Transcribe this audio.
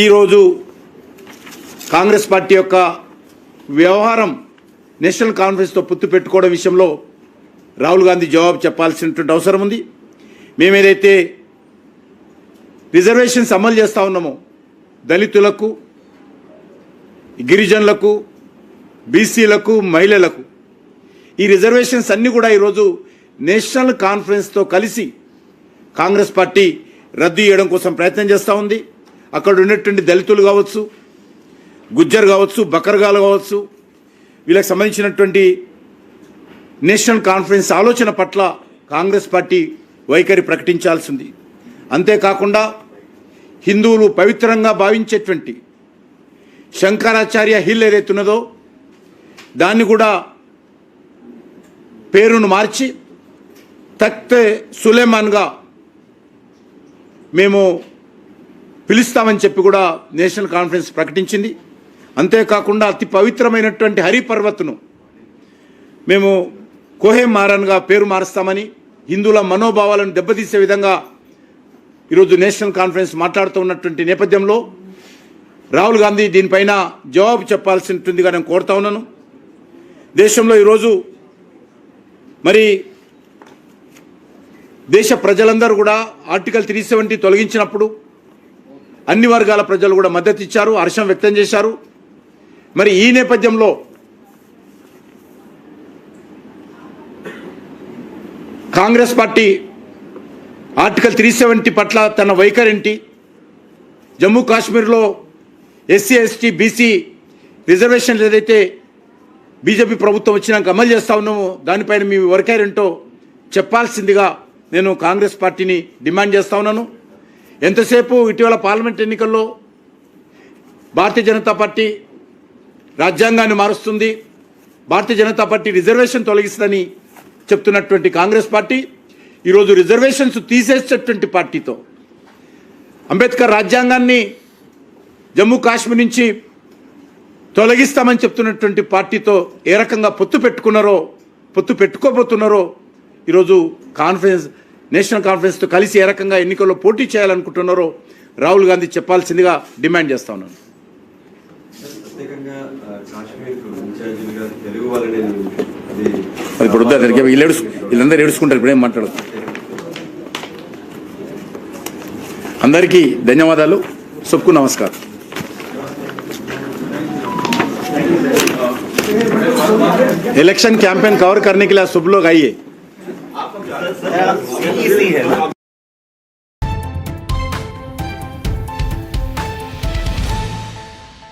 ఈరోజు కాంగ్రెస్ పార్టీ యొక్క వ్యవహారం నేషనల్ కాన్ఫరెన్స్తో పొత్తు పెట్టుకోవడం విషయంలో రాహుల్ గాంధీ జవాబు చెప్పాల్సినటువంటి అవసరం ఉంది. మేము ఏదైతే రిజర్వేషన్స్ అమలు చేస్తూ ఉన్నామో దళితులకు గిరిజనులకు బీసీలకు మహిళలకు ఈ రిజర్వేషన్స్ అన్నీ కూడా ఈరోజు నేషనల్ కాన్ఫరెన్స్తో కలిసి కాంగ్రెస్ పార్టీ రద్దు చేయడం కోసం ప్రయత్నం చేస్తూ ఉంది. అక్కడ ఉన్నటువంటి దళితులు కావచ్చు గుజ్జర్ కావచ్చు బకర్గాలు కావచ్చు వీళ్ళకి సంబంధించినటువంటి నేషనల్ కాన్ఫరెన్స్ ఆలోచన పట్ల కాంగ్రెస్ పార్టీ వైఖరి ప్రకటించాల్సింది. అంతేకాకుండా హిందువులు పవిత్రంగా భావించేటువంటి శంకరాచార్య హిల్ ఏదైతున్నదో దాన్ని కూడా పేరును మార్చి తక్తే సులేమాన్గా మేము పిలుస్తామని చెప్పి కూడా నేషనల్ కాన్ఫరెన్స్ ప్రకటించింది. అంతేకాకుండా అతి పవిత్రమైనటువంటి హరిపర్వత్ను మేము కోహే మారన్గా పేరు మారుస్తామని హిందువుల మనోభావాలను దెబ్బతీసే విధంగా ఈరోజు నేషనల్ కాన్ఫరెన్స్ మాట్లాడుతూ ఉన్నటువంటి నేపథ్యంలో రాహుల్ గాంధీ దీనిపైన జవాబు చెప్పాల్సి ఉంటుందిగా నేను కోరుతా ఉన్నాను. దేశంలో ఈరోజు మరి దేశ ప్రజలందరూ కూడా ఆర్టికల్ త్రీ సెవెంటీ తొలగించినప్పుడు అన్ని వర్గాల ప్రజలు కూడా మద్దతు ఇచ్చారు హర్షం వ్యక్తం చేశారు. మరి ఈ నేపథ్యంలో Congress party article three seventy పట్ల తన వైఖరింటి? జమ్మూ కాశ్మీర్లో ఎస్సీ ఎస్టీ బీసీ రిజర్వేషన్లు ఏదైతే బీజేపీ ప్రభుత్వం వచ్చినాక అమలు చేస్తా ఉన్నామో దానిపైన మీ వైఖరేంటో చెప్పాల్సిందిగా నేను కాంగ్రెస్ పార్టీని డిమాండ్ చేస్తా ఉన్నాను. ఎంతసేపు ఇటీవల పార్లమెంట్ ఎన్నికల్లో భారతీయ జనతా పార్టీ రాజ్యాంగాన్ని మారుస్తుంది భారతీయ జనతా పార్టీ రిజర్వేషన్ తొలగిస్తుందని చెప్తున్నటువంటి కాంగ్రెస్ పార్టీ ఈరోజు రిజర్వేషన్స్ తీసేసేటువంటి పార్టీతో అంబేద్కర్ రాజ్యాంగాన్ని జమ్మూ కాశ్మీర్ నుంచి తొలగిస్తామని చెప్తున్నటువంటి పార్టీతో ఏ రకంగా పొత్తు పెట్టుకున్నారో పొత్తు పెట్టుకోబోతున్నారో ఈరోజు కాన్ఫరెన్స్ నేషనల్ కాన్ఫరెన్స్తో కలిసి ఏ రకంగా ఎన్నికల్లో పోటీ చేయాలనుకుంటున్నారో రాహుల్ గాంధీ చెప్పాల్సిందిగా డిమాండ్ చేస్తా ఉన్నాను ప్రత్యేకంగా ఆ, కాశ్మీర్కు ఇన్ఛార్జిలుగా తెలుగు వాళ్ళని అది అది ఇప్పుడు వద్దు అతనికి వీళ్ళు ఏడుసు వీళ్ళందరూ ఏడుచుకుంటారు ఇప్పుడు ఏం మాట్లాడదు అందరికీ ధన్యవాదాలు सबको नमस्कार इलेक्शन कैंपेन कवर करने के लिए आप सब लोग आइए Yeah.